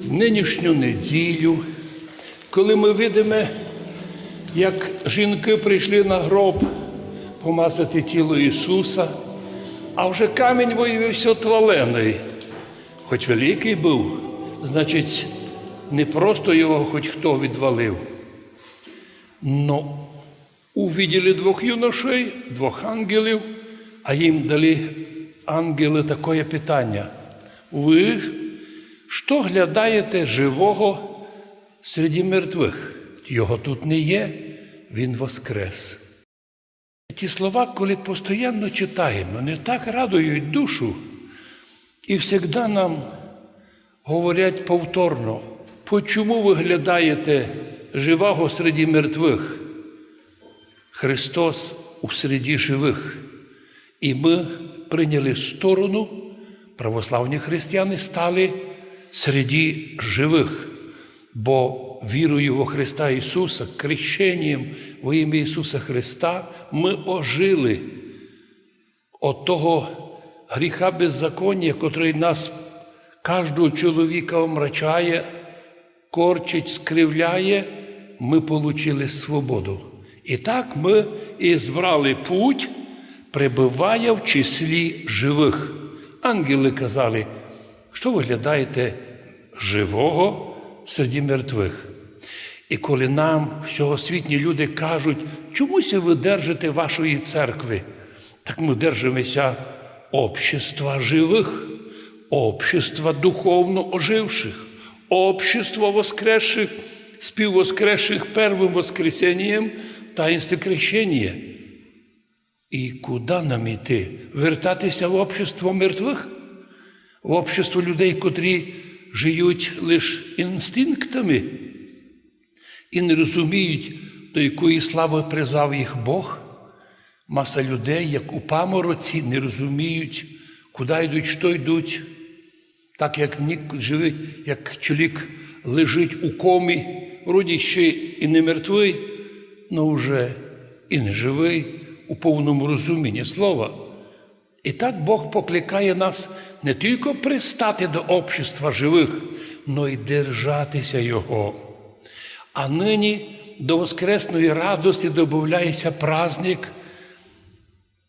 В нинішню неділю, коли ми видимо, як жінки прийшли на гроб помазати тіло Ісуса, а вже камінь виявився твалений. Хоч великий був, значить, не просто його хоч хто відвалив. Но увидели двох юношей, двох ангелів, а їм дали ангели таке питання. Ви що глядаєте живого серед мертвих? Його тут не є, він воскрес. Ті слова, коли постійно читаємо, вони так радують душу і завжди нам говорять повторно, почому ви глядаєте живого серед мертвих? Христос у середі живих. І ми прийняли сторону, православні християни стали середі живих, бо вірою во Христа Ісуса, крещенням во ім'я Ісуса Христа, ми ожили от того гріха беззаконня, котрий нас, кожного чоловіка омрачає, корчить, скривляє, ми отримали свободу. І так ми і збрали путь, прибуває в числі живих. Ангели казали, що виглядаєте живого серед мертвих. І коли нам всьогосвітні люди кажуть, чомусь ви держите вашої церкви, так ми держимося общества живих, общества духовно оживших, общества воскресших, співвоскресших первим воскресенням таїнстві крещення. І куди нам йти? Вертатися в общество мертвих? Общество людей, котрі живуть лише інстинктами і не розуміють, до якої слави призвав їх Бог. Маса людей, як у памороці, не розуміють, куди йдуть, що йдуть. Так як живуть, як чоловік лежить у комі, вроді ще і не мертвий, але вже і не живий у повному розумінні слова. І так Бог покликає нас не тільки пристати до общества живих, но й держатися Його. А нині до Воскресної радості додається праздник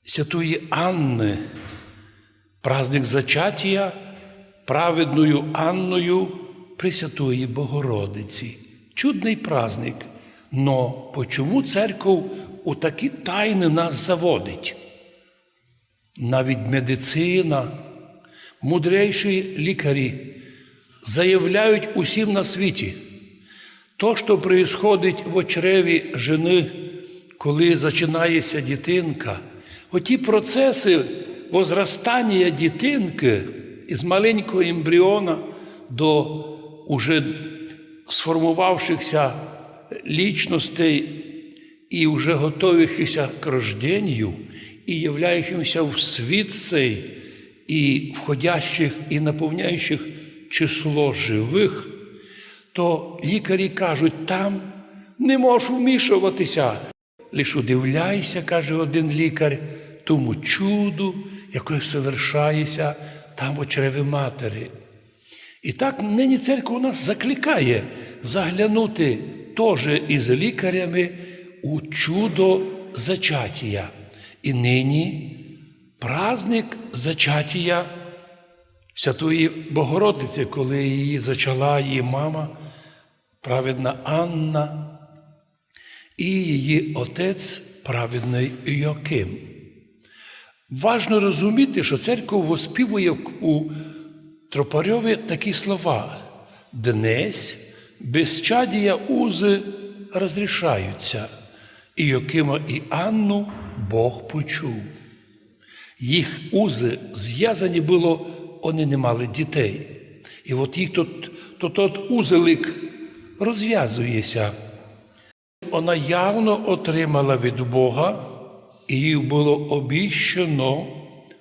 Святої Анни, праздник зачаття праведною Анною Пресвятої Богородиці. Чудний праздник. Но почому церков у такі тайни нас заводить? Навіть медицина, мудрейші лікарі заявляють усім на світі, то, що происходить в очреві жени, коли починається дитинка, оті процеси возростання дитинки із маленького ембріона до уже сформувавшихся лічностей і вже готовихся к рожденню, і являючимся в світ цей, і входящих, і наповняючих число живих, то лікарі кажуть, там не можеш вмішуватися. Лиш удивляйся, каже один лікар, тому чуду, яке совершається там в очреві матері. І так нині церква у нас закликає заглянути теж із лікарями у чудо зачаття. І нині праздник зачаття Святої Богородиці, коли її зачала її мама, праведна Анна, і її отець праведний Йоким. Важно розуміти, що церква воспівує у Тропарьові такі слова. Днесь безчадія узи розрішаються, і Йокима і Анну Бог почув. Їх узи зв'язані було, вони не мали дітей. І от їх тут, то тот узелик розв'язується. Вона явно отримала від Бога, і їй було обіщено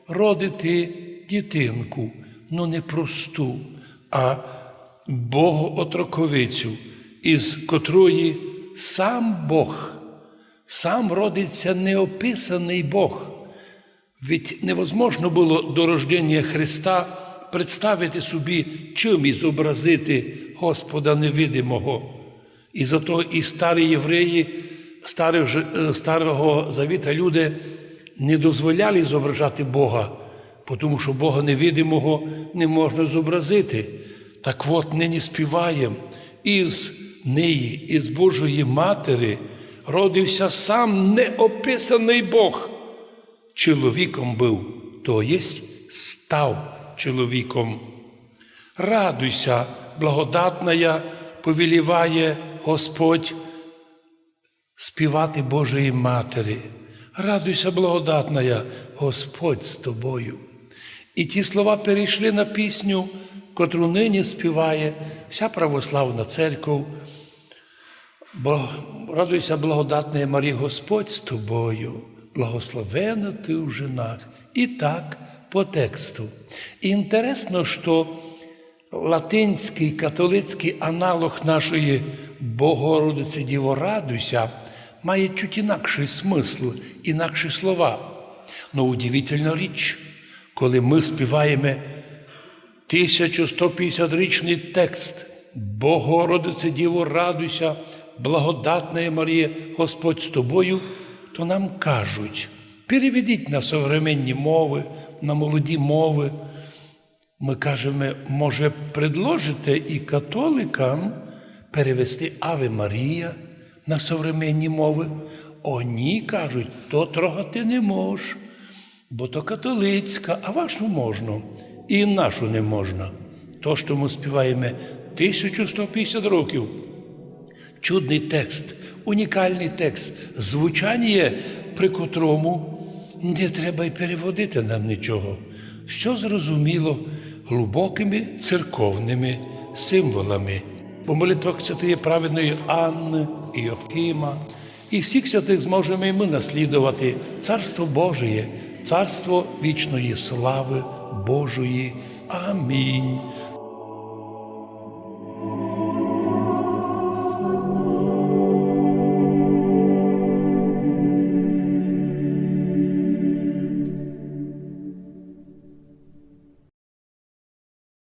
родити дитинку, ну не просту, а Богоотроковицю, із котрої сам Бог, сам родиться неописаний Бог. Ведь невозможно було до рождення Христа представити собі, чим і зобразити Господа невидимого. І зато і старі євреї е, старого завіта люди не дозволяли зображати Бога, тому що Бога невидимого не можна зобразити. Так от нині співаємо із неї, із Божої Матері, родився сам неописаний Бог. Чоловіком був, то єсть став чоловіком. Радуйся, благодатная, повеліває Господь співати Божої Матері. Радуйся, благодатная, Господь з тобою. І ті слова перейшли на пісню, котру нині співає вся православна церква. Бо радуйся, благодатна Марія, Господь з тобою, благословена ти в женах. І так по тексту. Інтересно, що латинський католицький аналог нашої Богородиці Діво радуйся має чуть інакший смисл, інакші слова. Ну, удивительна річ, коли ми співаємо 1150-річний текст Богородице Діво, радуйся, благодатна Марія, Господь з тобою, то нам кажуть, переведіть на современні мови, на молоді мови. Ми кажемо, може, предложите і католикам перевести Аве Марія на современні мови. Они кажуть, то трогати не мож, бо то католицька, а вашу можна, і нашу не можна. То, що ми співаємо 1150 років. Чудний текст, унікальний текст, звучання, при котрому не треба й переводити нам нічого. Все зрозуміло глибокими церковними символами. По молитвах святої праведної Анни і Йохима, і всіх святих зможемо і ми наслідувати Царство Божеє, Царство вічної слави Божої. Амінь.